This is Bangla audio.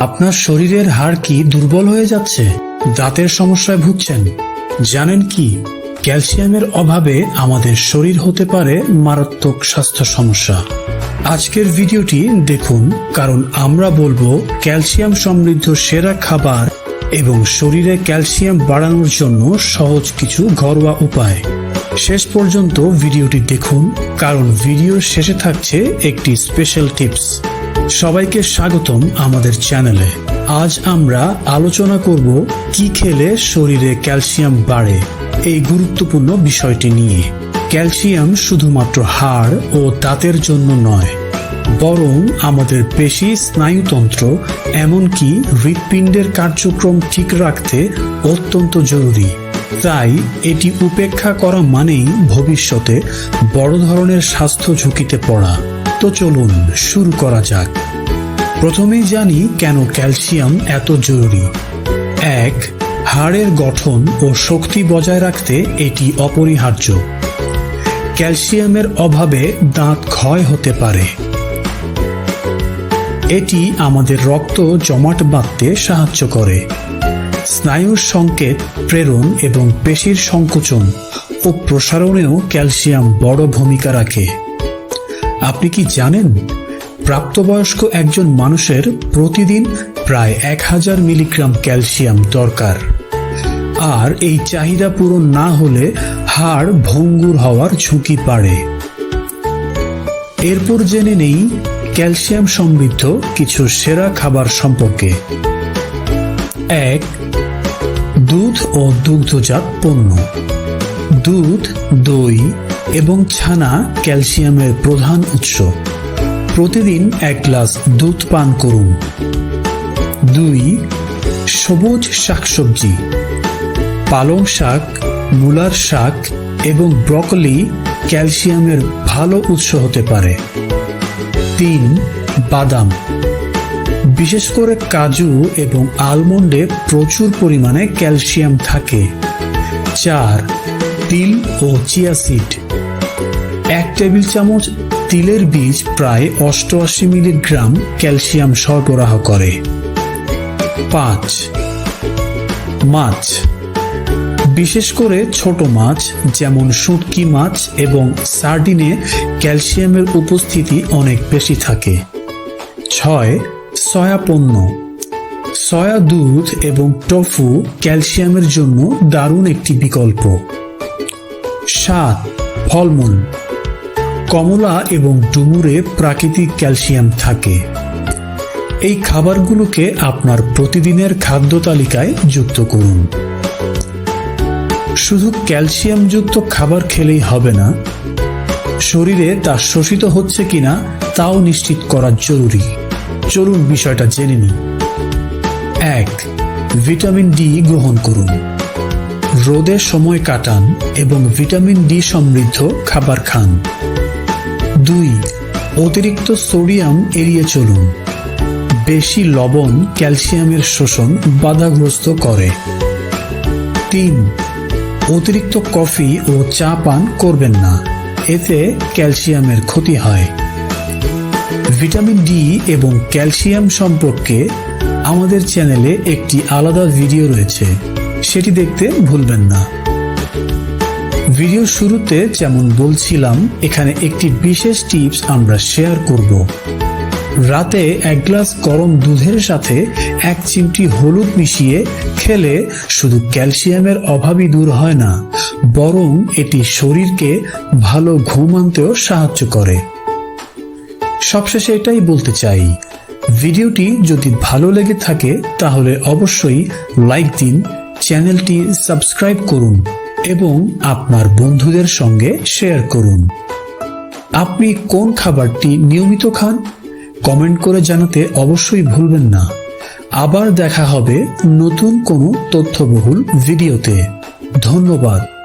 আপনার শরীরের হাড় কি দুর্বল হয়ে যাচ্ছে? দাঁতের সমস্যায় ভুগছেন? জানেন কি? ক্যালসিয়ামের অভাবে আমাদের শরীর হতে পারে মারাত্মক স্বাস্থ্য সমস্যা। আজকের ভিডিওটি দেখুন, কারণ আমরা বলব ক্যালসিয়াম সমৃদ্ধ সেরা খাবার এবং শরীরে ক্যালসিয়াম বাড়ানোর জন্য সহজ কিছু ঘরোয়া উপায়। শেষ পর্যন্ত ভিডিওটি দেখুন, কারণ ভিডিওর শেষে থাকছে একটি স্পেশাল টিপস। সবাইকে স্বাগতম আমাদের চ্যানেলে। আজ আমরা আলোচনা করব কি খেলে শরীরে ক্যালসিয়াম বাড়ে, এই গুরুত্বপূর্ণ বিষয়টি নিয়ে। ক্যালসিয়াম শুধুমাত্র হাড় ও দাঁতের জন্য নয়, বরং আমাদের পেশি স্নায়ুতন্ত্র, এমনকি হৃৎপিণ্ডের কার্যক্রম ঠিক রাখতে অত্যন্ত জরুরি। তাই এটি উপেক্ষা করা মানেই ভবিষ্যতে বড় ধরনের স্বাস্থ্য ঝুঁকিতে পড়া। তো চলুন শুরু করা যাক। প্রথমেই জানি কেন ক্যালসিয়াম এত জরুরি। এক, হাড়ের গঠন ও শক্তি বজায় রাখতে এটি অপরিহার্য। ক্যালসিয়ামের অভাবে দাঁত ক্ষয় হতে পারে। এটি আমাদের রক্ত জমাট বাঁধতে সাহায্য করে। স্নায়ুর সংকেত, প্রেরণ এবং পেশির সংকোচন ও প্রসারণেও ক্যালসিয়াম বড় ভূমিকা রাখে। আপনি কি জানেন? প্রাপ্তবয়স্ক একজন মানুষের প্রতিদিন প্রায় এক হাজার মিলিগ্রাম ক্যালসিয়াম দরকার। আর এই চাহিদা পূরণ না হলে হাড় ভঙ্গুর হওয়ার ঝুঁকি বাড়ে এরপর জেনে নেই ক্যালসিয়াম সমৃদ্ধ কিছু সেরা খাবার সম্পর্কে। এক, দুধ ও দুগ্ধজাত পণ্য। দুধ, দই এবং ছানা ক্যালসিয়ামের প্রধান উৎস। প্রতিদিন এক গ্লাস দুধ পান করুন। দুই, সবুজ শাকসবজি। পালং শাক, মূলার শাক এবং ব্রকলি ক্যালসিয়ামের ভালো উৎস হতে পারে। তিন, বাদাম। বিশেষ করে কাজু এবং আলমন্ডে প্রচুর পরিমাণে ক্যালসিয়াম থাকে। চার, তিল ও চিয়া সিড। টেবিল চামচ তিলের বীজ প্রায় অষ্টআশি মিলিগ্রাম ক্যালসিয়াম সরবরাহ করে। পাঁচ, মাছ। বিশেষ করে ছোট মাছ, যেমন শুটকি মাছ এবং সার্ডিনে ক্যালসিয়ামের উপস্থিতি অনেক বেশি থাকে। ছয়, সয়া পণ্য। সয়া দুধ এবং টফু ক্যালসিয়ামের জন্য দারুণ একটি বিকল্প। সাত, ফলমূল। কমলা এবং ডুমুরে প্রাকৃতিক ক্যালসিয়াম থাকে। এই খাবারগুলোকে আপনার প্রতিদিনের খাদ্য তালিকায় যুক্ত করুন। শুধু ক্যালসিয়ামযুক্ত খাবার খেলেই হবে না, শরীরে তা শোষিত হচ্ছে কিনা তাও নিশ্চিত করা জরুরি। চলুন বিষয়টা জেনে নিই। এক, ভিটামিন ডি গ্রহণ করুন। রোদে সময় কাটান এবং ভিটামিন ডি সমৃদ্ধ খাবার খান। দুই, অতিরিক্ত সোডিয়াম এড়িয়ে চলুন। বেশি লবণ ক্যালসিয়ামের শোষণ বাধাগ্রস্ত করে। তিন, অতিরিক্ত কফি ও চা পান করবেন না, এতে ক্যালসিয়ামের ক্ষতি হয়। ভিটামিন ডি এবং ক্যালসিয়াম সম্পর্কে আমাদের চ্যানেলে একটি আলাদা ভিডিও রয়েছে, সেটি দেখতে ভুলবেন না। ভিডিও শুরুতে যেমন বলছিলাম, এখানে একটি বিশেষ টিপস আমরা শেয়ার করব। রাতে এক গ্লাস গরম দুধের সাথে এক চিমটি হলুদ মিশিয়ে খেলে শুধু ক্যালসিয়ামের অভাবই দূর হয় না, বরং এটি শরীরকে ভালো ঘুম আনতেও সাহায্য করে। সবশেষে এটাই বলতে চাই, ভিডিওটি যদি ভালো লেগে থাকে তাহলে অবশ্যই লাইক দিন, চ্যানেলটি সাবস্ক্রাইব করুন। এবং আপনার বন্ধুদের সঙ্গে শেয়ার করুন। আপনি কোন খাবারটি নিয়মিত খান? কমেন্ট করে জানাতে অবশ্যই ভুলবেন না। আবার দেখা হবে নতুন কোনো তথ্যবহুল ভিডিওতে। ধন্যবাদ।